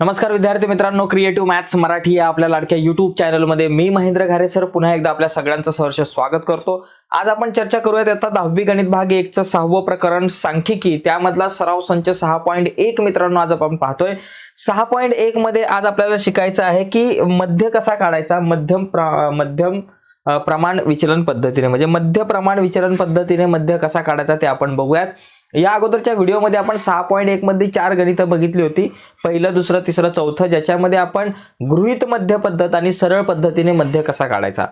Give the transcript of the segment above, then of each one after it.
नमस्कार विद्यार्थी मित्रांनो क्रिएटिव्ह मॅथ्स मराठी या आपल्या लाडक्या युट्यूब चॅनलमध्ये मी महेंद्र घारे सर पुन्हा एकदा आपल्या सगळ्यांचं सहर्ष स्वागत करतो. आज आपण चर्चा करूयात आता दहावी गणित भाग एकचं सहावं प्रकरण सांख्यिकी. त्यामधला सराव संच सहा पॉईंट एक मित्रांनो आज आपण पाहतोय. सहा पॉईंट एक मध्ये आज आपल्याला शिकायचं आहे की मध्य कसा काढायचा? मध्यम प्रा- मध्यम प्रमाण विचलन पद्धतीने. म्हणजे मध्य प्रमाण विचलन पद्धतीने मध्य कसा काढायचा ते आपण बघूयात. या अगोदरच्या व्हिडिओमध्ये आपण सहा पॉईंट एकमध्ये चार गणितं बघितली होती. पहिलं दुसरं तिसरं चौथं ज्याच्यामध्ये आपण गृहित मध्य पद्धत आणि सरळ पद्धतीने मध्य कसा काढायचा.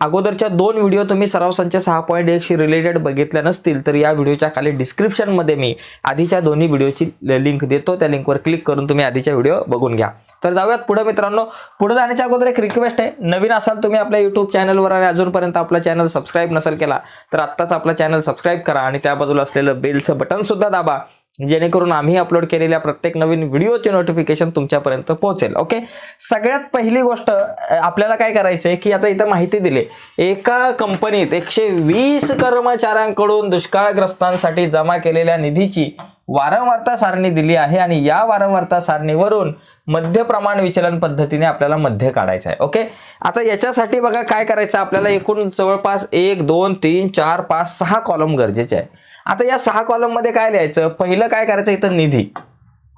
अगोदरच्या दोन व्हिडिओ तुम्ही सराव संच सहा पॉईंट एकशी रिलेटेड बघितल्या नसतील तर या व्हिडिओच्या खाली डिस्क्रिप्शनमध्ये मी आधीच्या दोन्ही व्हिडिओची लिंक देतो. त्या लिंकवर क्लिक करून तुम्ही आधीच्या व्हिडिओ बघून घ्या. तर जाऊयात पुढे मित्रांनो. पुढे जाण्याच्या अगोदर एक रिक्वेस्ट आहे. नवीन असाल तुम्ही आपल्या युट्यूब चॅनलवर आणि अजूनपर्यंत आपला चॅनल सबस्क्राईब नसेल केला तर आत्ताच आपला चॅनल सबस्क्राईब करा आणि त्या बाजूला असलेलं बेलचं बटन सुद्धा दाबा जेणेकरून आम्ही अपलोड केलेल्या प्रत्येक नवीन व्हिडिओचे नोटिफिकेशन तुमच्यापर्यंत पोहोचेल ओके सगळ्यात पहिली गोष्ट आपल्याला काय करायचं आहे की आता इथं माहिती दिली एका कंपनीत एकशे वीस कर्मचाऱ्यांकडून दुष्काळग्रस्तांसाठी जमा केलेल्या निधीची वारंवारता सारणी दिली आहे आणि या वारंवारता सारणीवरून मध्य प्रमाण विचलन पद्धतीने आपल्याला मध्य काढायचं आहे. ओके आता याच्यासाठी बघा काय करायचं? आपल्याला एकूण जवळपास एक दोन तीन चार पाच सहा कॉलम गरजेचे आहे. आता या सहा कॉलममध्ये काय लिहायचं? पहिलं काय करायचं? इथं निधी.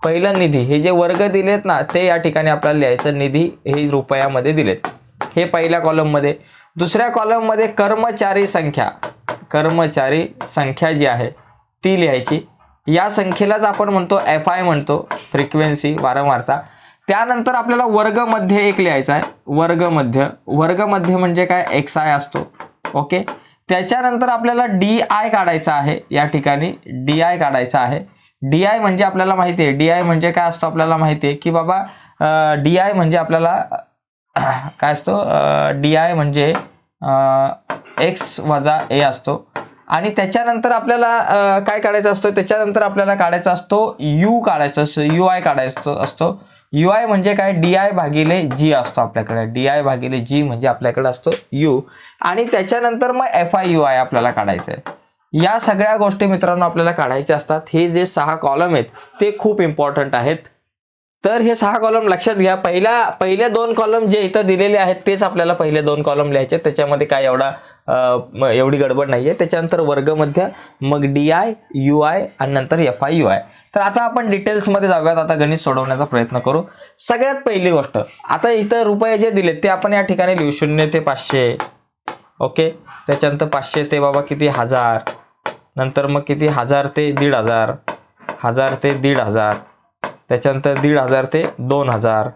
पहिलं निधी. हे जे वर्ग दिलेत ना ते या ठिकाणी आपल्याला लिहायचं निधी हे रुपयामध्ये दिलेत. हे पहिल्या कॉलममध्ये दुसऱ्या कॉलममध्ये कर्मचारी संख्या. कर्मचारी संख्या जी आहे ती लिहायची. या संख्येलाच आपण म्हणतो एफ आय म्हणतो. फ्रिक्वेन्सी वारंवारता. त्यानंतर आपल्याला वर्गमध्ये एक लिहायचा आहे. वर्गमध्य. वर्गमध्य म्हणजे काय? एक्स आय असतो. ओके त्याच्यानंतर आपल्याला डी आय काढायचा आहे या ठिकाणी. डी आय काढायचा आहे. डी आय म्हणजे आपल्याला माहिती आहे. डी आय म्हणजे काय असतो आपल्याला माहिती आहे? की बाबा डी आय म्हणजे आपल्याला काय असतो? डी आय म्हणजे एक्स वजा ए असतो. आणि त्याच्यानंतर आपल्याला काय काढायचं असतं? त्याच्यानंतर आपल्याला काढायचा असतो यू काढायचा असतो. यू आय काढायचा असतो. यू आय म्हणजे काय? डी आय भागिले जी असतो आपल्याकडे. डी आय भागिले जी म्हणजे आपल्याकडे असतो यू आणि त्याच्यानंतर मग एफ आय यू आय आपल्याला काढायचं आहे. या सगळ्या गोष्टी मित्रांनो आपल्याला काढायच्या असतात. हे जे सहा कॉलम आहेत ते खूप इम्पॉर्टंट आहेत. तर हे सहा कॉलम लक्षात घ्या. पहिला पहिले दोन कॉलम जे इथं दिलेले आहेत तेच आपल्याला पहिले दोन कॉलम लिहायचे त्याच्यामध्ये काय एवढा एवढी गडबड नाही आहे त्याच्यानंतर वर्गमध्ये मग डी आय यू आय आणि नंतर एफ आय यू आय तर आता आपण डिटेल्समध्ये जाऊयात. आता गणित सोडवण्याचा प्रयत्न करू. सगळ्यात पहिली गोष्ट आता इथं रुपये जे दिलेत ते आपण या ठिकाणी लिहू. शून्य ते पाचशे. ओके? त्याच्यानंतर पाचशे ते बाबा किती? हजार. नंतर मग किती? हजार ते दीड हजार. हजार ते दीड हजार. त्याच्यानंतर दीड हजार ते दोन हजार.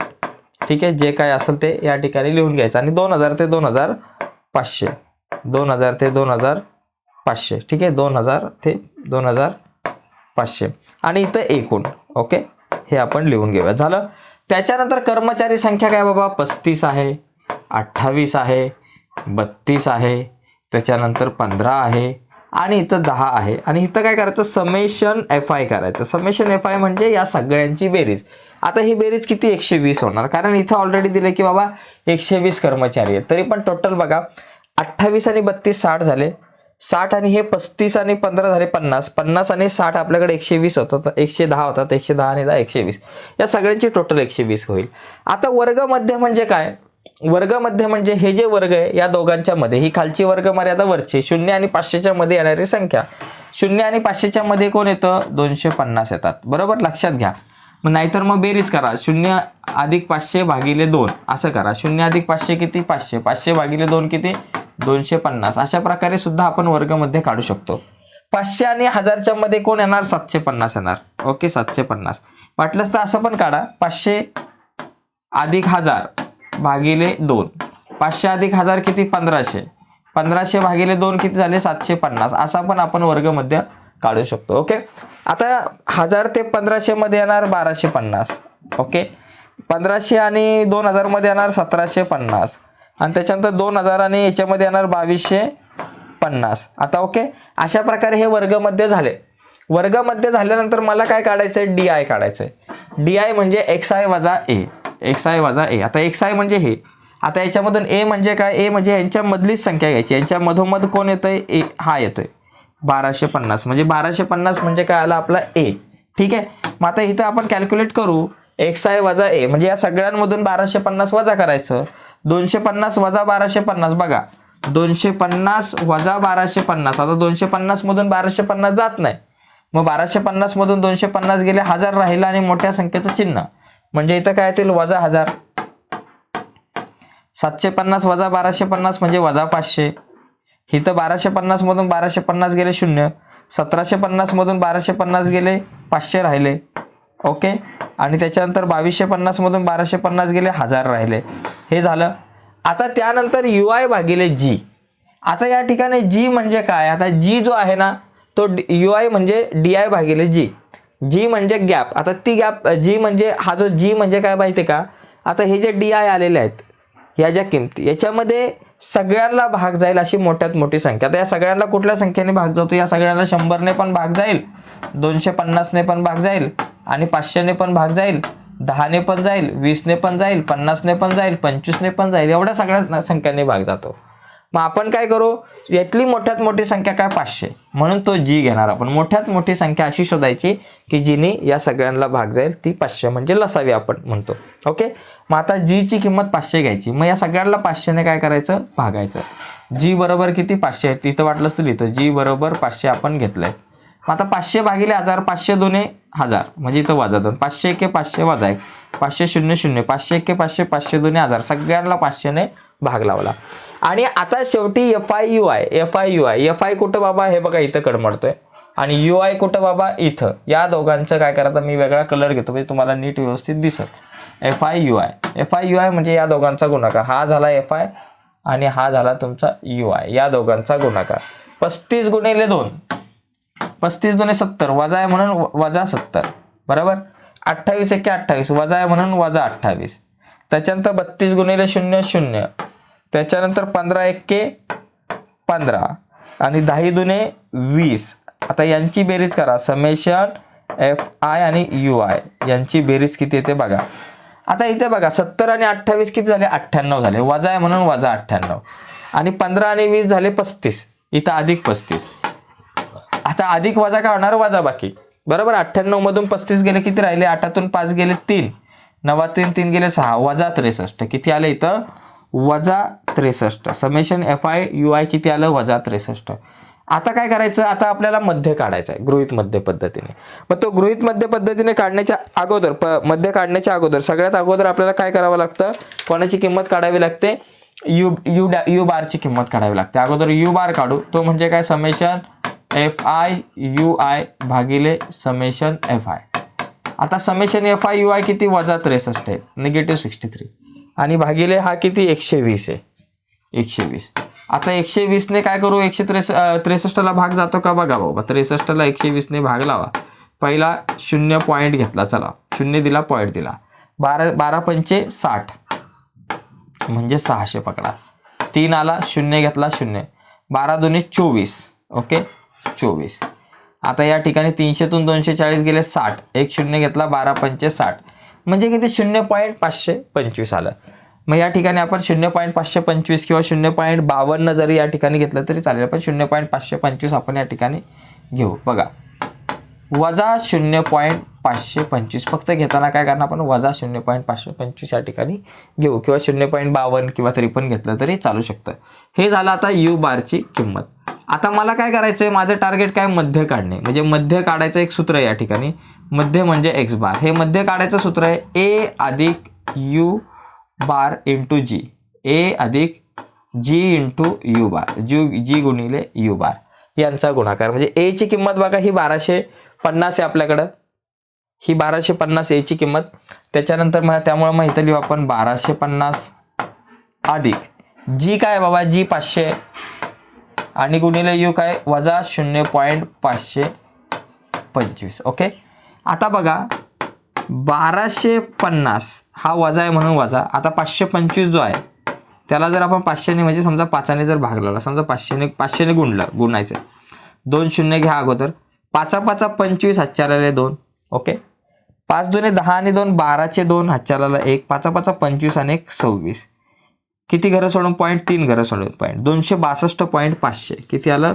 ठीक आहे? जे काय असेल ते या ठिकाणी लिहून घ्यायचं. आणि दोन हजार ते दोन हजार पाचशे. दोन हजार ते दोन हजार पाचशे. ठीक आहे? दोन हजार ते दोन हजार पाचशे. आणि इथं एकूण ओके? हे आपण लिहून घेऊया. झालं? त्याच्यानंतर कर्मचारी संख्या काय बाबा? पस्तीस आहे अठ्ठावीस आहे बत्तीस आहे त्याच्यानंतर पंधरा आहे आणि इथं दहा आहे. आणि इथं काय करायचं? समेशन एफ आय करायचं. समेशन एफ आय म्हणजे या सगळ्यांची बेरीज. आता ही बेरीज किती? एकशे वीस होणार. कारण इथं ऑलरेडी दिले की बाबा एकशे वीस कर्मचारी आहेत. तरी पण टोटल बघा अठ्ठावीस आणि बत्तीस साठ झाले. साठ आणि हे पस्तीस आणि पंधरा झाले पन्नास. पन्नास आणि साठ आपल्याकडे एकशे वीस होतात एकशे दहा होतात. एकशे दहा आणि दहा एकशे वीस. या सगळ्यांची टोटल एकशे वीस होईल. आता वर्गमध्य म्हणजे काय? वर्गमध्य म्हणजे हे जे वर्ग आहे या दोघांच्या मध्ये. ही खालची वर्ग मर्यादा वरची शून्य आणि पाचशेच्या मध्ये येणारी संख्या. शून्य आणि पाचशेच्या मध्ये कोण येतं? दोनशे पन्नास येतात. बरोबर? लक्षात घ्या. मग नाहीतर मग बेरीज करा. शून्य अधिक पाचशे भागिले दोन. असं करा. शून्य अधिक पाचशे किती? पाचशे. पाचशे भागिले दोन किती? दोनशे पन्नास. अशा प्रकारे सुद्धा आपण वर्गमध्ये काढू शकतो. पाचशे आणि हजारच्या मध्ये कोण येणार? सातशे पन्नास येणार. ओके सातशे पन्नास. वाटलंच तर असं पण काढा. पाचशे अधिक हजार भागिले दोन. पाचशे अधिक हजार किती? पंधराशे. पंधराशे भागिले दोन किती झाले? सातशे पन्नास. असा पण आपण वर्गमध्ये काढू शकतो. ओके? आता हजार ते पंधराशे मध्ये येणार बाराशे पन्नास. ओके? पंधराशे आणि दोन हजारमध्ये येणार सतराशे पन्नास. आणि त्याच्यानंतर दोन हजार आणि याच्यामध्ये येणार बावीसशे पन्नास. आता ओके? अशा प्रकारे हे वर्गमध्ये झाले. वर्गामध्ये झाल्यानंतर मला काय काढायचं आहे डी आय काढायचं आहे डी आय म्हणजे एक्स आय वजा ए. एक्स आय वजा ए. आता एक्स आय म्हणजे हे. आता याच्यामधून ए म्हणजे काय? ए म्हणजे यांच्यामधलीच संख्या घ्यायची. यांच्या मधोमध कोण येतोय? ए. हा येतोय. बाराशे पन्नास. म्हणजे बाराशे पन्नास म्हणजे काय आला आपला ए. ठीक आहे? मग आता इथं आपण कॅल्क्युलेट करू. एक्स आय वजा ए. म्हणजे या सगळ्यांमधून बाराशे पन्नास वजा करायचं. दोनशे पन्नास वजा बाराशे पन्नास. बघा दोनशे पन्नास वजा बाराशे पन्नास. आता दोनशे पन्नास मधून बाराशे पन्नास जात नाही. मग बाराशे पन्नास मधून दोनशे पन्नास गेले हजार राहिलं आणि मोठ्या संख्येचं चिन्ह. म्हणजे इथं काय येतील? वजा हजार. सातशे पन्नास वजा बाराशे पन्नास म्हणजे वजा पाचशे. इथं बाराशे पन्नास मधून बाराशे पन्नास गेले शून्य. सतराशे पन्नास मधून बाराशे पन्नास गेले पाचशे राहिले. ओके. आणि त्याच्यानंतर बावीसशे पन्नासमधून बाराशे पन्नास गेले हजार राहिले. हे झालं. आता त्यानंतर यू आय भागिले जी आता या ठिकाणी जी म्हणजे काय? आता जी जो आहे ना तो यू आय म्हणजे डी आय भागिले जी जी म्हणजे गॅप आता ती गॅप जी म्हणजे हा जो जी म्हणजे काय माहिती का? आता हे जे डी आय आलेले आहेत या ज्या किमती याच्यामध्ये सगळ्यांना भाग जाईल अशी मोठ्यात मोठी संख्या. आता या सगळ्यांना कुठल्या संख्येने भाग जातो? या सगळ्यांना शंभरने पण भाग जाईल. दोनशे पन्नासने पण भाग जाईल आणि पाचशेने पण भाग जाईल. दहाने पण जाईल वीसने पण जाईल पन्नासने पण जाईल पंचवीसने पण जाईल एवढ्या सगळ्या संख्यांनी भाग जातो. मग आपण काय करू? यातली मोठ्यात मोठी संख्या काय? पाचशे. म्हणून तो जी घेणार आपण. मोठ्यात मोठी संख्या अशी शोधायची की जिने या सगळ्यांना भाग जाईल ती पाचशे म्हणजे लसावी आपण म्हणतो. ओके? मग आता जीची किंमत पाचशे घ्यायची. मग या सगळ्यांना पाचशेने काय करायचं? भागायचं. जी बरोबर किती? पाचशे. आहे तिथं वाटलंच तर लिहितो. जी बरोबर पाचशे आपण घेतलंय. मग आता पाचशे भागिले हजार पाचशे दोन्ही हजार. म्हणजे इथं वाजा दोन. पाचशे एके पाचशे वाजा एक. पाचशे शून्य शून्य. पाचशे एके पाचशे पाचशे दोन्ही हजार. सगळ्यांना पाचशेने भाग लावला. आणि आता शेवटी F I U I F I U I F I कुठं बाबा? हे बघा इथं कडमडतोय. आणि यू आय कुठं बाबा? इथं. या दोघांचं काय करायचं मी वेगळा कलर घेतो म्हणजे तुम्हाला नीट व्यवस्थित दिसत. F I U I F I U I म्हणजे या दोघांचा गुणाकार. हा झाला एफ आय आणि हा झाला तुमचा यू आय या दोघांचा गुणाकार. पस्तीस गुणिले दोन. पस्तीस दोन्ही सत्तर वजा आहे म्हणून वजा सत्तर. बरोबर? अठ्ठावीस एके अठ्ठावीस वजा आहे म्हणून वजा अठ्ठावीस. त्याच्यानंतर बत्तीस गुणिले शून्य शून्य. त्याच्यानंतर पंधरा एक्के पंधरा. आणि दहा दुने वीस. आता यांची बेरीज करा. समेशन एफ आय आणि यू आय. यांची बेरीज किती येते बघा. आता इथे बघा सत्तर आणि अठ्ठावीस किती झाले? अठ्ठ्याण्णव झाले. वजा आहे म्हणून वजा अठ्ठ्याण्णव. आणि पंधरा आणि वीस झाले पस्तीस. इथं अधिक पस्तीस. आता अधिक वजा काय होणार? वजा बाकी. बरोबर? अठ्ठ्याण्णव मधून पस्तीस गेले किती राहिले? आठातून पाच गेले तीन. नवा तीन तीन गेले सहा. वजा त्रेसष्ट. किती आलं इथं? वजा त्रेसष्ट. Summation F I U I किती आलं? वजा त्रेसष्ट. आता काय करायचं? आता आपल्याला मध्य काढायचं आहे गृहित मध्य पद्धतीने. मग तो गृहित मध्य पद्धतीने काढण्याच्या अगोदर प मध्य काढण्याच्या अगोदर सगळ्यात अगोदर आपल्याला काय करावं लागतं? कोणाची किंमत काढावी लागते? यू यू डॅ यू बारची किंमत काढावी लागते. अगोदर यू बार काढू. तो म्हणजे काय? Summation F I U I भागिले समेशन एफ आय आता summation F I U I किती वजा त्रेसष्ट आहे? निगेटिव्ह सिक्स्टी थ्री आणि भागिले हा किती? एकशे वीस आहे. एकशे वीस आता एकशे वीसने काय करू? एकशे त्रेस त्रेसष्टला भाग जातो का? बघा बाबा त्रेसष्टला एकशे वीसने भाग लावा. पहिला शून्य पॉईंट घेतला चला. शून्य दिला पॉईंट दिला. बारा बारा पंचे साठ. म्हणजे सहाशे पकडा. तीन आला शून्य घेतला शून्य. बारा दोन्ही चोवीस. ओके? चोवीस. आता या ठिकाणी तीनशेतून दोनशे चाळीस गेले साठ. एक शून्य घेतला बारा पंचे साठ. म्हणजे किती? शून्य पॉईंट पाचशे पंचवीस आलं. मग या ठिकाणी आपण शून्य पॉईंट पाचशे पंचवीस किंवा शून्य पॉईंट बावन्न जरी या ठिकाणी घेतलं तरी चालेल पण शून्य पॉईंट पाचशे पंचवीस आपण या ठिकाणी घेऊ. बघा. वजा शून्य पॉईंट पाचशे पंचवीस. फक्त घेताना काय करणार आपण? वजा शून्य पॉईंट पाचशे पंचवीस या ठिकाणी घेऊ. किंवा शून्य पॉईंट बावन्न किंवा त्रेपन्न घेतलं तरी चालू शकतं. हे झालं आता यू बारची किंमत. आता मला काय करायचं आहे माझं टार्गेट काय मध्य काढणे. म्हणजे मध्य काढायचं एक सूत्र आहे या ठिकाणी. मध्य म्हणजे एक्स बार हे मध्य काढायचं सूत्र आहे ए अधिक यू बार इंटू जी ए अधिक जी इंटू यू बार जी जी गुणिले यू बार यांचा गुणाकार. म्हणजे एची किंमत बघा ही बाराशे पन्नास आहे आपल्याकडं. ही बाराशे पन्नास एची किंमत. त्याच्यानंतर मग त्यामुळं मग इथं लिहू आपण बाराशे पन्नास अधिक. जी काय बाबा? जी पाचशे. आणि गुणिले यू काय? वजा शून्य पॉईंट पाचशे पंचवीस. ओके? आता बघा बाराशे पन्नास हा वजा आहे म्हणून वजा. आता पाचशे पंचवीस जो आहे त्याला जर आपण पाचशेने म्हणजे समजा पाचाने जर भाग लावला समजा पाचशेने पाचशेने गुणलं गुणायचं दोन शून्य घ्या अगोदर. पाचा पाचा पंचवीस हच्चाराला दोन. ओके? पाच दोन्ही दहा आणि दोन बाराचे दोन हच्चाराला एक. पाचा पाचा पंचवीस आणि एक सव्वीस. किती घरं सोडून पॉईंट तीन घरं सोडून पॉईंट दोनशे बासष्ट पॉईंट पाचशे. किती आलं?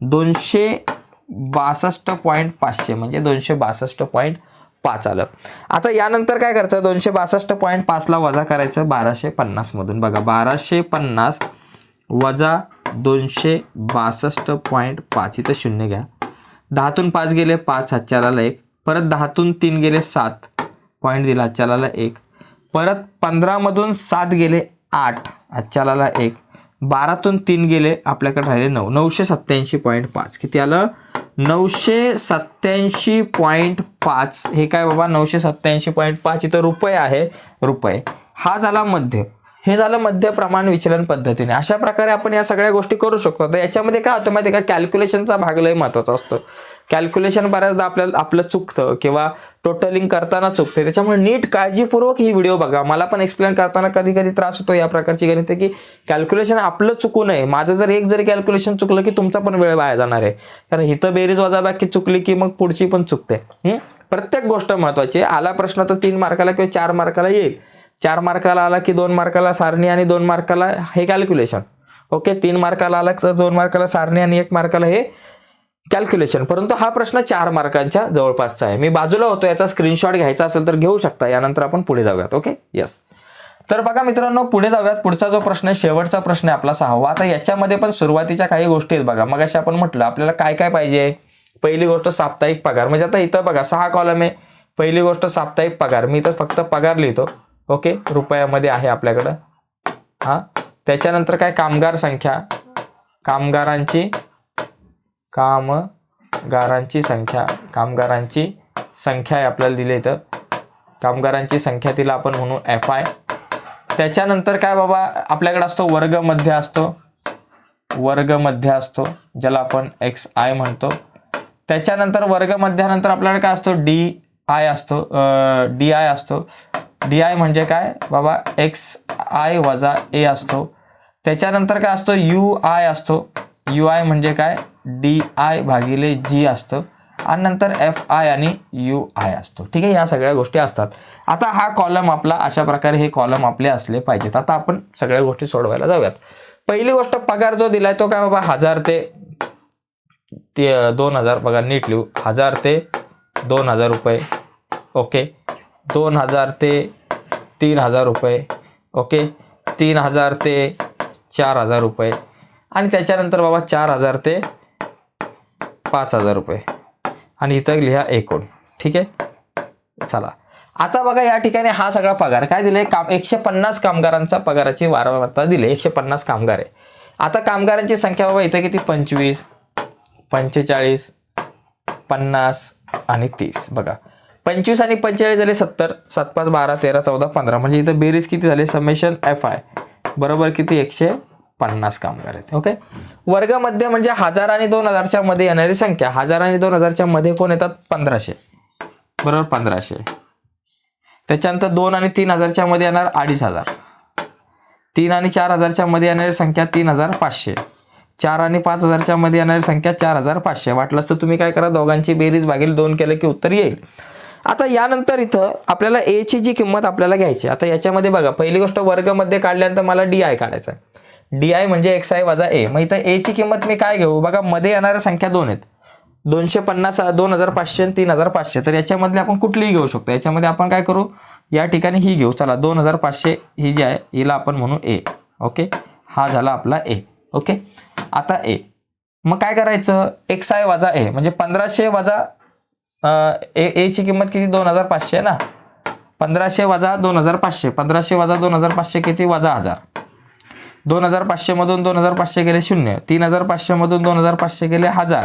दोनशे बासष्ट पॉईंट पाचशे. म्हणजे दोनशे बासष्ट पॉईंट पाच आलं. आता यानंतर काय करायचं? दोनशे बासष्ट पॉईंट पाचला वजा करायचं बाराशे पन्नासमधून बघा बाराशे पन्नास वजा दोनशे बासष्ट पॉईंट पाच. इथं शून्य घ्या. दहातून पाच गेले पाच हातच्याला एक. परत दहातून तीन गेले सात. पॉईंट दिला हातच्याला एक. परत पंधरामधून सात गेले आठ. हातच्याला एक. बारातून तीन गेले आपल्याकडे राहिले नऊ. नऊशे सत्त्याऐंशी पॉईंट पाच. किती आलं? नऊशे सत्याऐंशी पॉईंट पाच. हे काय बाबा? नऊशे सत्त्याऐंशी पॉईंट पाच इथं रुपये आहे. रुपये. हा झाला मध्य. हे झालं मध्य प्रमाण विचलन पद्धतीने. अशा प्रकारे आपण या सगळ्या गोष्टी करू शकतो. तर याच्यामध्ये काय होतं माहिती आहे का? कॅल्क्युलेशनचा भाग लय महत्त्वाचा असतो. कॅल्क्युलेशन बऱ्याचदा आपल्याला आपलं चुकतं किंवा टोटलिंग करताना चुकते त्याच्यामुळे नीट काळजीपूर्वक ही व्हिडिओ बघा. मला पण एक्सप्लेन करताना कधी कधी त्रास होतो या प्रकारची गणित की कॅल्क्युलेशन आपलं चुकू नये. माझं जर एक जरी कॅल्क्युलेशन चुकलं की तुमचा पण वेळ वाया जाणार आहे. कारण इथं बेरीज वजाबाकी चुकली की मग पुढची पण चुकते. प्रत्येक गोष्ट महत्वाची आहे. आला प्रश्न तर तीन मार्काला किंवा चार मार्काला येईल. चार मार्काला आला की दोन मार्काला सारणी आणि दोन मार्काला हे कॅल्क्युलेशन ओके? तीन मार्काला आला तर दोन मार्काला सारणी आणि एक मार्काला हे कॅल्क्युलेशन परंतु हा प्रश्न चार मार्कांच्या जवळपासचा आहे. मी बाजूला होतो याचा स्क्रीनशॉट घ्यायचा असेल तर घेऊ शकता. यानंतर आपण पुढे जाऊयात ओके येस तर बघा मित्रांनो पुढे जाऊयात. पुढचा जो प्रश्न आहे शेवटचा प्रश्न आहे आपला सहावा. आता याच्यामध्ये पण सुरुवातीच्या काही गोष्टी आहेत बघा. मग अशी आपण म्हटलं आपल्याला काय काय पाहिजे? पहिली गोष्ट साप्ताहिक पगार. म्हणजे आता इथं बघा सहा कॉलम आहे. पहिली गोष्ट साप्ताहिक पगार. मी इथं फक्त पगार लिहितो ओके रुपयामध्ये आहे आपल्याकडं. हां? त्याच्यानंतर काय? कामगार संख्या. कामगारांची कामगारांची संख्या. कामगारांची संख्या आहे आपल्याला दिली इथं. कामगारांची संख्या तिला आपण म्हणू एफ आय त्याच्यानंतर काय बाबा आपल्याकडे असतो वर्गमध्ये असतो. वर्गमध्ये असतो ज्याला आपण एक्स आय म्हणतो. त्याच्यानंतर वर्गमध्यानंतर आपल्याकडे काय असतो? डी आय असतो डी आय असतो. डी आय म्हणजे काय? बाबा एक्स आय वजा ए असतो. त्याच्यानंतर काय असतो? यू आय असतो. यू आय म्हणजे काय? डी आय भागिले जी असतं आणि नंतर एफ आय आणि यू आय असतो. ठीक आहे? या सगळ्या गोष्टी असतात. आता हा कॉलम आपला अशा प्रकारे हे कॉलम आपले असले पाहिजेत. आता आपण सगळ्या गोष्टी सोडवायला जाऊयात. पहिली गोष्ट पगार जो दिलाय तो काय बाबा? हजार ते ते दोन हजार पगार नीट लिहू. हजार ते दोन हजार रुपये. ओके? दोन हजार ते तीन हजार रुपये. ओके? तीन हजार ते चार हजार रुपये. आणि त्याच्यानंतर बाबा चार हजार ते पाच हजार रुपये. आणि इथं लिहा एकूण. ठीक आहे? चला. आता बघा या ठिकाणी हा सगळा पगार. काय दिले काम एकशे पन्नास कामगारांचा पगाराची वारंवारता दिली. एकशे पन्नास कामगार आहे. आता कामगारांची संख्या बाबा इथं किती? पंचवीस पंचेचाळीस पन्नास आणि तीस. बघा. पंचवीस आणि पंचेचाळीस झाले सत्तर. सात पाच बारा तेरा चौदा पंधरा. म्हणजे इथं बेरीज किती झाले? Summation F I. बरोबर किती? एकशे पन्नास कामगार आहेत ओके वर्गामध्ये म्हणजे हजार आणि दोन हजारच्या मध्ये येणारी संख्या हजार आणि दोन हजारच्या मध्ये कोण येतात? पंधराशे. बरोबर? पंधराशे. त्याच्यानंतर दोन आणि तीन हजारच्या मध्ये येणार अडीच हजार. तीन आणि चार हजारच्या मध्ये येणारी संख्या तीन हजार पाचशे. चार आणि पाच हजारच्या मध्ये येणारी संख्या चार हजार पाचशे. वाटलंच तर तुम्ही काय करा दोघांची बेरीज भागील दोन केलं की उत्तर येईल. आता यानंतर इथं आपल्याला ए ची जी किंमत आपल्याला घ्यायची आता याच्यामध्ये बघा पहिली गोष्ट वर्गमध्ये काढल्यानंतर मला डी आय काढायचा आहे. डी आय म्हणजे एक्स आय वजा ए. मग इथं ए ची किंमत मी काय घेऊ? बघा मध्ये येणाऱ्या संख्या दोन आहेत. दोनशे पन्नास दोन हजार पाचशे आणि तीन हजार पाचशे. तर याच्यामधले आपण कुठलीही घेऊ शकतो. याच्यामध्ये आपण काय करू? या ठिकाणी ही घेऊ. चला दोन हजार पाचशे ही जी आहे हिला आपण म्हणू ए. ओके? हा झाला आपला ए. ओके? आता ए. मग काय करायचं? एक्स आय वजा ए. म्हणजे पंधराशे वजा ए एची किंमत किती? दोन हजार पाचशे ना? पंधराशे वजा दोन हजार पाचशे. पंधराशे वजा दोन हजार पाचशे किती? वजा हजार. दोन हजार पाचशेमधून दोन हजार पाचशे गेले शून्य तीन हजार पाचशेमधून दोन हजार पाचशे गेले हजार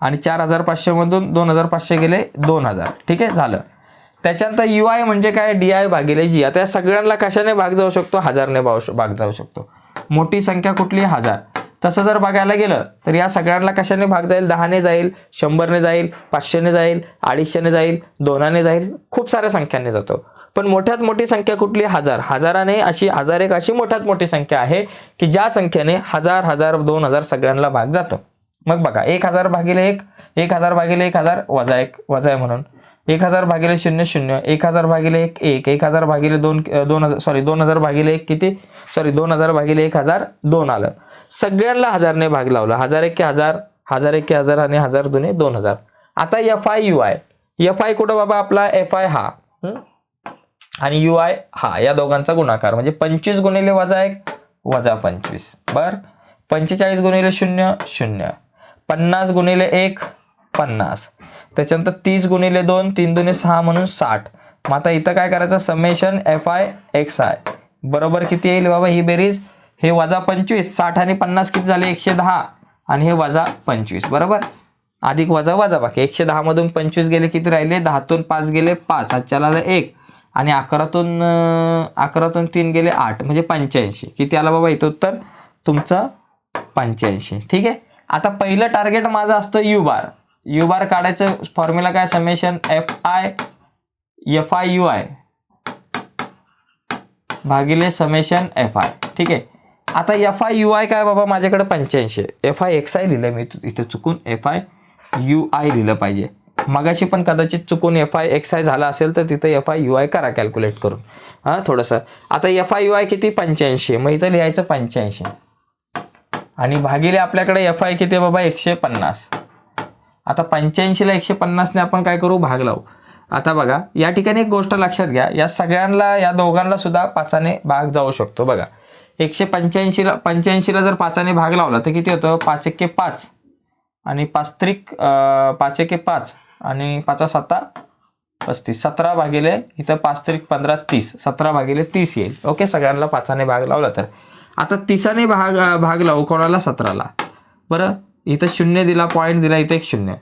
आणि चार हजार पाचशेमधून दोन हजार पाचशे गेले दोन हजार. ठीक आहे? झालं. त्याच्यानंतर यू आय म्हणजे काय? डी आय भागिले जी आता या सगळ्यांना कशाने भाग जाऊ शकतो? हजारने भाग जाऊ शकतो. मोठी संख्या कुठली? हजार. तसं जर बघायला गेलं तर या सगळ्यांना कशाने भाग जाईल? दहाने जाईल शंभरने जाईल पाचशेने जाईल अडीचशेने जाईल दोनाने जाईल खूप साऱ्या संख्यांनी जातो. पण मोठ्यात मोठी संख्या कुठली? हजार. हजाराने अशी हजार एक अशी मोठ्यात मोठी संख्या आहे की ज्या संख्येने हजार हजार दोन हजार सगळ्यांना भाग जातो. मग बघा एक हजार भागिले एक एक हजार भागिले एक हजार वजा एक वजा आहे म्हणून. एक हजार भागिले शून्य शून्य. एक हजार भागिले एक एक. एक हजार भागिले दोन दोन हजार सॉरी दोन हजार भागिले एक किती? सॉरी दोन हजार भागिले एक हजार दोन आलं. सगळ्यांना हजारने भाग लावला. हजार एक हजार हजार एक हजार आणि हजार दोन्ही दोन हजार. आता F I U I F I कुठं बाबा? आपला एफ आय हा. आणि यू आय हा या दोघांचा गुणाकार. म्हणजे पंचवीस गुणिले वजा एक वजा पंचवीस. बर? पंचेचाळीस गुणिले शून्य शून्य. पन्नास गुणिले एक पन्नास. त्याच्यानंतर तीस गुणिले दोन तीन दुने सहा म्हणून साठ. मग आता इथं काय करायचं? Summation F I X I बरोबर किती येईल बाबा ही बेरीज? हे वजा पंचवीस साठ आणि पन्नास किती झाले? एकशे दहा. आणि हे वजा पंचवीस. बरोबर? अधिक वजा वजा बाकी. एकशे दहामधून पंचवीस गेले किती राहिले? दहातून पाच गेले पाच. हातच्याला एक. आणि अकरातून अकरातून तीन गेले आठ म्हणजे पंच्याऐंशी. किती आला बाबा इथं उत्तर? तुमचं पंच्याऐंशी. ठीक आहे? आता पहिलं टार्गेट माझं असतं यू बार यू बार काढायचं फॉर्म्युला काय? Summation F I F I U I भागिले समेशन एफ आय ठीक आहे? आता एफ आय यू आय काय बाबा माझ्याकडे पंच्याऐंशी एफ आय एक्स आय लिहिलं मी इथं चुकून. एफ आय यू आय लिहिलं पाहिजे. मगाशी पण कदाचित चुकून एफ आय एक्स आय झाला असेल तर तिथं एफ आय यू आय करा कॅल्क्युलेट करून. हां थोडंसं. आता एफ आय यू आय किती? पंच्याऐंशी. मग इथं लिहायचं पंच्याऐंशी. आणि भागिले आपल्याकडे एफ आय किती आहे बाबा? एकशे पन्नास. आता पंच्याऐंशीला एकशे पन्नासने आपण काय करू? भाग लावू. आता बघा या ठिकाणी एक गोष्ट लक्षात घ्या. या सगळ्यांना या दोघांना सुद्धा पाचाने भाग जाऊ शकतो. बघा एकशे पंच्याऐंशीला पंच्याऐंशीला जर पाचाने भाग लावला तर किती होतं? पाच एक्के पाच. आणि पाच त्रिक पाच एके पाच आणि पाचा सत्ता पस्तीस. सतरा भागिले इथं पाच त्रिक पंधरा तीस. सतरा भागिले तीस येईल. ओके सगळ्यांना पाचाने भाग लावला तर. आता तिसाने भाग भाग लावू कोणाला? सतराला. बरं इथं शून्य दिला पॉईंट दिला इथं एक शून्य.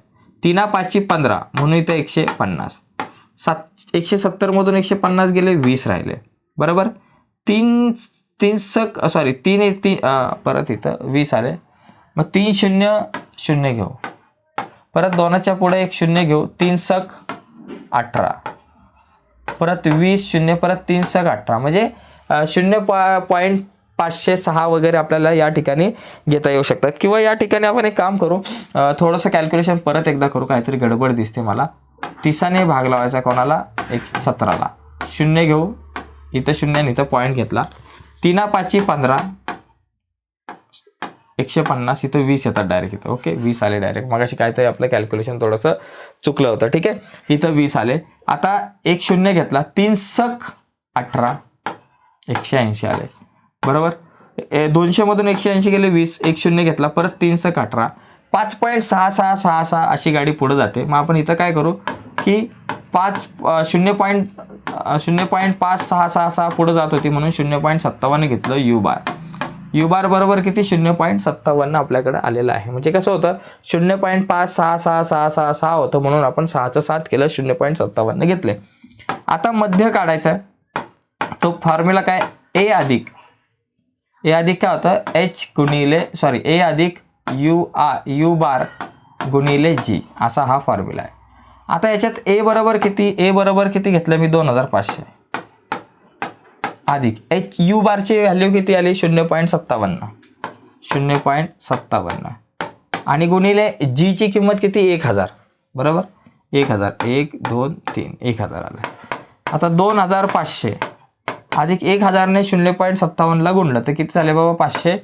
तिना पाचशे पंधरा म्हणून इथं एकशे पन्नास. सात एकशे सत्तरमधून एकशे पन्नास गेले वीस राहिले. बरोबर? तीन तीन सक सॉरी तीन एक तीन परत इथं वीस आले. मग तीन शून्य शून्य घेऊ. परत दोनाच्या पुढे एक शून्य घेऊ. तीन सक अठरा. परत वीस शून्य परत तीन सक अठरा. म्हणजे शून्य पॉ पॉईंट पाचशे सहा वगैरे आपल्याला या ठिकाणी घेता येऊ शकतात. किंवा या ठिकाणी आपण एक काम करू. थोडंसं कॅल्क्युलेशन परत एकदा करू. काहीतरी गडबड दिसते मला. तिसाने भाग लावायचा कोणाला? एक सतराला. शून्य घेऊ. इथं शून्य इथं पॉईंट घेतला. तिना पाचशे पंधरा. एकशे पन्नास इथं वीस येतात डायरेक्ट इथं. ओके वीस आले डायरेक्ट मग अशी काहीतरी आपलं कॅल्क्युलेशन थोडंसं चुकलं होतं. ठीक आहे? इथं वीस आले. आता एक शून्य घेतला. तीन सक अठरा. एकशे ऐंशी आले. बरोबर? दोनशेमधून एकशे ऐंशी गेले वीस. एक शून्य घेतला. परत तीन सक अठरा. पाच पॉईंट सहा सहा सहा सहा अशी गाडी पुढे जाते. मग आपण इथं काय करू? की पाच शून्य पॉईंट शून्य पॉईंट पाच सहा सहा सहा पुढे जात होती म्हणून शून्य पॉईंट सत्तावन्न घेतलं यू बार यू बार बरोबर किती? शून्य पॉईंट सत्तावन्न आपल्याकडे आलेलं आहे. म्हणजे कसं होतं? शून्य पॉईंट पाच सहा सहा सहा सहा सहा होतं म्हणून आपण सहाचं सात केलं शून्य पॉईंट सत्तावन्न घेतले. आता मध्य काढायचा आहे. तो फॉर्म्युला काय? ए अधिक ए अधिक काय होतं? एच गुणिले सॉरी ए अधिक यू आ यू बार गुणिले जी असा हा फॉर्म्युला आहे. आता याच्यात ए बरोबर किती? ए बरोबर किती घेतलं? मी दोन हजार पाचशे. अधिक एच यू बारची व्हॅल्यू किती आली? शून्य पॉईंट सत्तावन्न. शून्य पॉईंट सत्तावन्न. आणि गुणिले जीची किंमत किती? एक हजार. बरोबर? एक हजार. एक दोन तीन. एक हजार आलं. आता दोन हजार पाचशे. अधिक एक हजारने शून्य पॉईंट सत्तावन्नला गुणलं. तर किती झाले बाबा? पाचशे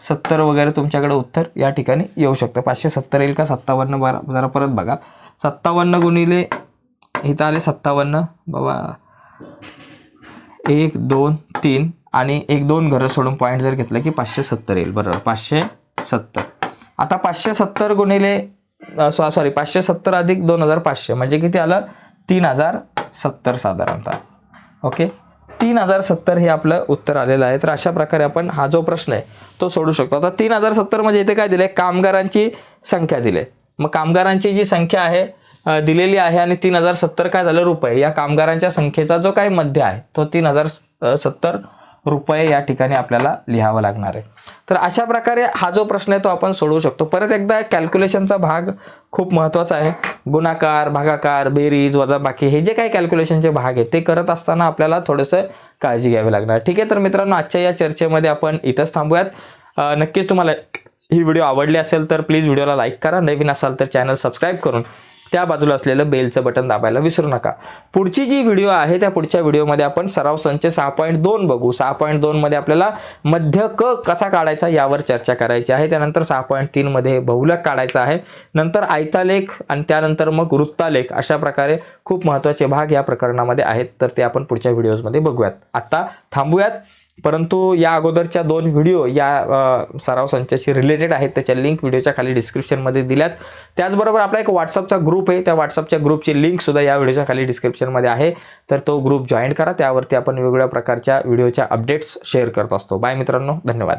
सत्तर वगैरे तुमच्याकडे उत्तर या ठिकाणी येऊ शकतं. पाचशे सत्तर येईल का? सत्तावन्न बारा जरा परत बघा. सत्तावन्न गुणिले इथं आले सत्तावन्न. बाबा एक दोन तीन आणि एक दोन घरं सोडून पॉईंट जर घेतलं की पाचशे सत्तर येईल. बरोबर? पाचशे सत्तर. आता पाचशे सत्तर गुणिले सॉरी पाचशे सत्तर अधिक दोन हजार पाचशे म्हणजे किती आलं? तीन हजार सत्तर साधारणतः. ओके? तीन हजार सत्तर हे आपलं उत्तर आलेलं आहे. तर अशा प्रकारे आपण हा जो प्रश्न आहे तो सोडू शकतो. आता तीन हजार सत्तर म्हणजे इथे काय दिले कामगारांची संख्या दिले मग कामगारांची जी संख्या आहे दिलेली आहे आणि तीन हजार सत्तर काय झालं रुपये? या कामगारांच्या संख्येचा जो काय मध्य आहे तो तीन हजार सत्तर रुपये या ठिकाणी आपल्याला लिहावं लागणार आहे. तर अशा प्रकारे हा जो प्रश्न आहे तो आपण सोडवू शकतो. परत एकदा कॅल्क्युलेशनचा भाग खूप महत्त्वाचा आहे. गुणाकार भागाकार बेरीज वजाबाकी हे जे काही कॅल्क्युलेशनचे भाग आहेत ते करत असताना आपल्याला थोडंसं काळजी घ्यावी लागणार. ठीक आहे तर मित्रांनो आजच्या या चर्चेमध्ये आपण इथंच थांबूयात. नक्कीच तुम्हाला ही व्हिडिओ आवडली असेल तर प्लीज व्हिडिओला लाईक करा. नवीन असाल तर चॅनल सबस्क्राईब करून त्या बाजूला असलेलं बेलचं बटन दाबायला विसरू नका. पुढची जी व्हिडिओ आहे त्या पुढच्या व्हिडिओमध्ये आपण सराव संच सहा पॉईंट दोन बघू. सहा पॉईंट दोनमध्ये आपल्याला मध्य क कसा काढायचा यावर चर्चा करायची आहे. त्यानंतर सहा पॉईंट तीनमध्ये बहुलक काढायचा आहे. नंतर आयतालेख आणि त्यानंतर मग वृत्तालेख अशा प्रकारे खूप महत्त्वाचे भाग या प्रकरणामध्ये आहेत. तर ते आपण पुढच्या व्हिडिओजमध्ये बघूयात. आत्ता थांबूयात. परंतु या अगोदरच्या दोन व्हिडिओ या सराव संचाशी रिलेटेड आहेत. त्याच्या लिंक व्हिडिओच्या खाली डिस्क्रिप्शनमध्ये दिल्यात. त्याचबरोबर आपला एक व्हॉट्सअपचा ग्रुप आहे. त्या व्हॉट्सअपच्या ग्रुपची लिंकसुद्धा या व्हिडिओच्या खाली डिस्क्रिप्शनमध्ये आहे. तर तो ग्रुप जॉईन करा. त्यावरती आपण वेगवेगळ्या प्रकारच्या व्हिडिओच्या अपडेट्स शेअर करत असतो. बाय मित्रांनो. धन्यवाद.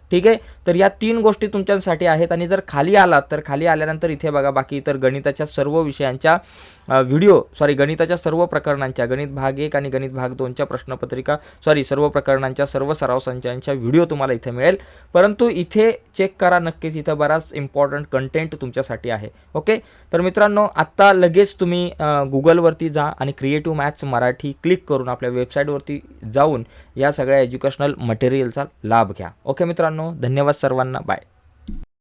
ठीक आहे? तर या तीन गोष्टी तुमच्यासाठी आहेत आणि जर खाली आलात तर खाली आल्यानंतर इथे बघा बाकी इतर गणिताच्या सर्व विषयांच्या व्हिडिओ सॉरी गणिताच्या सर्व प्रकरणांच्या गणित भाग एक आणि गणित भाग दोनच्या प्रश्नपत्रिका सॉरी सर्व प्रकरणांच्या सर्व सराव संचांच्या व्हिडिओ तुम्हाला इथे मिळेल. परंतु इथे चेक करा नक्कीच इथं बराच इम्पॉर्टंट कंटेंट तुमच्यासाठी आहे. ओके तर मित्रांनो आत्ता लगेच तुम्ही गुगलवरती जा आणि क्रिएटिव्ह मॅथ्स मराठी क्लिक करून आपल्या वेबसाईटवरती जाऊन या सगळ्या एज्युकेशनल मटेरियलचा लाभ घ्या. ओके मित्रांनो धन्यवाद सर्वांना. बाय